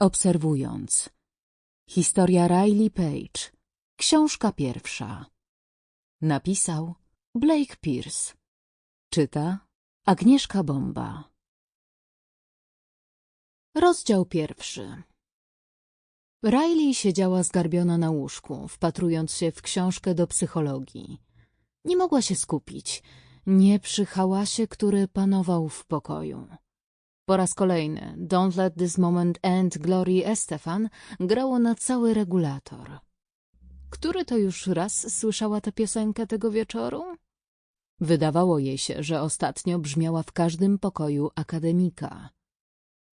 Obserwując. Historia Riley Page. Książka pierwsza. Napisał Blake Pierce. Czyta Agnieszka Bomba. Rozdział pierwszy. Riley siedziała zgarbiona na łóżku, wpatrując się w książkę do psychologii. Nie mogła się skupić, nie przy hałasie, który panował w pokoju. Po raz kolejny Don't Let This Moment End Glory Estefan grało na cały regulator. Który to już raz słyszała tę piosenkę tego wieczoru? Wydawało jej się, że ostatnio brzmiała w każdym pokoju akademika.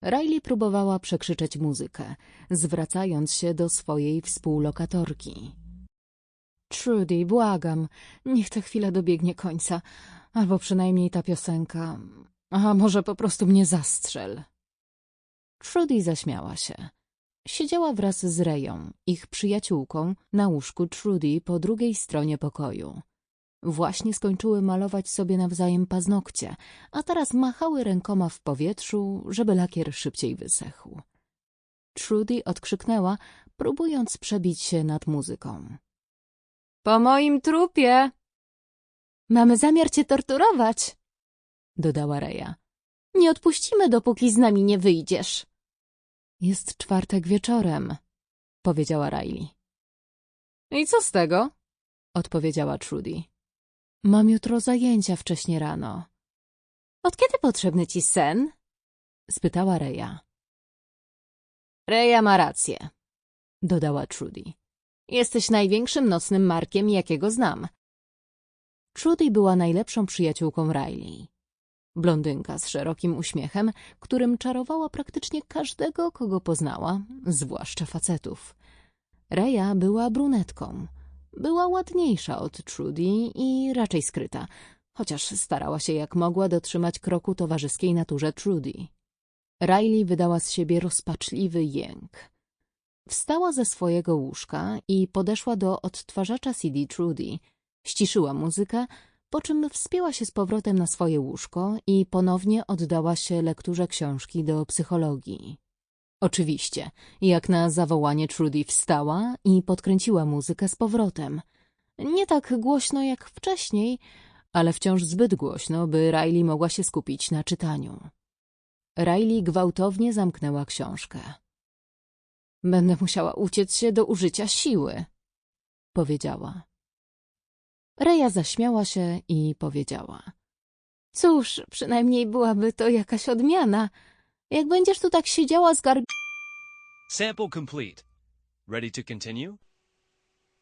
Riley próbowała przekrzyczeć muzykę, zwracając się do swojej współlokatorki. Trudy, błagam, niech ta chwila dobiegnie końca, albo przynajmniej ta piosenka. A może po prostu mnie zastrzel. Trudy zaśmiała się. Siedziała wraz z Reją, ich przyjaciółką, na łóżku Trudy po drugiej stronie pokoju. Właśnie skończyły malować sobie nawzajem paznokcie, a teraz machały rękoma w powietrzu, żeby lakier szybciej wysechł. Trudy odkrzyknęła, próbując przebić się nad muzyką. — Po moim trupie! — Mamy zamiar cię torturować! — dodała Reja. — Nie odpuścimy, dopóki z nami nie wyjdziesz. — Jest czwartek wieczorem — powiedziała Riley. — I co z tego? — odpowiedziała Trudy. Mam jutro zajęcia wcześnie rano. Od kiedy potrzebny ci sen? spytała Reja. Reja ma rację, dodała Trudy. Jesteś największym nocnym markiem, jakiego znam. Trudy była najlepszą przyjaciółką Riley. Blondynka z szerokim uśmiechem, którym czarowała praktycznie każdego, kogo poznała, zwłaszcza facetów. Reja była brunetką, była ładniejsza od Trudy i raczej skryta, chociaż starała się jak mogła dotrzymać kroku towarzyskiej naturze Trudy. Riley wydała z siebie rozpaczliwy jęk. Wstała ze swojego łóżka i podeszła do odtwarzacza CD Trudy, ściszyła muzykę, po czym wspięła się z powrotem na swoje łóżko i ponownie oddała się lekturze książki do psychologii. Oczywiście, jak na zawołanie Trudy wstała i podkręciła muzykę z powrotem. Nie tak głośno jak wcześniej, ale wciąż zbyt głośno, by Riley mogła się skupić na czytaniu. Riley gwałtownie zamknęła książkę. Będę musiała uciec się do użycia siły, powiedziała. Reja zaśmiała się i powiedziała. Cóż, przynajmniej byłaby to jakaś odmiana. Jak będziesz tu tak siedziała z garb... Sample complete. Ready to continue?